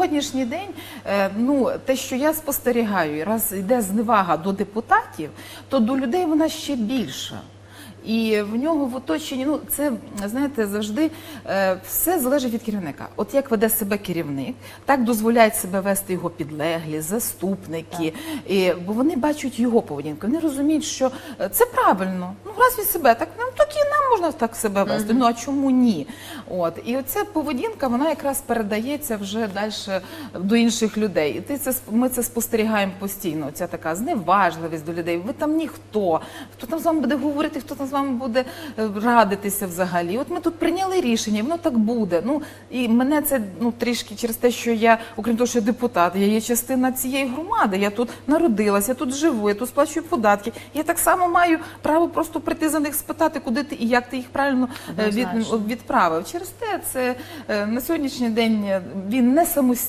сьогоднішній день, е, ну те, що я спостерігаю, раз йде зневага до депутатів, то до людей вона ще більша. І в нього в оточенні, ну це знаєте, завжди е, все залежить від керівника. От як веде себе керівник, так дозволяють себе вести його підлеглі, заступники, і, бо вони бачать його поведінку. Вони розуміють, що е, це правильно. Ну раз від себе так, ну так і нам можна так себе вести. Ну а чому ні? От і оця поведінка, вона якраз передається вже далі до інших людей. І ти це сп- ми це спостерігаємо постійно. Ця така зневажливість до людей. Ви там ніхто, хто там з вами буде говорити, хто там з вами буде е, радитися взагалі. От ми тут прийняли рішення, воно так буде. Ну і мене це ну трішки через те, що я, окрім того, що я депутат, я є частина цієї громади. Я тут народилася, я тут живу, я тут сплачую податки. Я так само маю право просто прийти за них спитати, куди ти і як ти їх правильно е, від, відправив. Через те це е, на сьогоднішній день він не самостійний.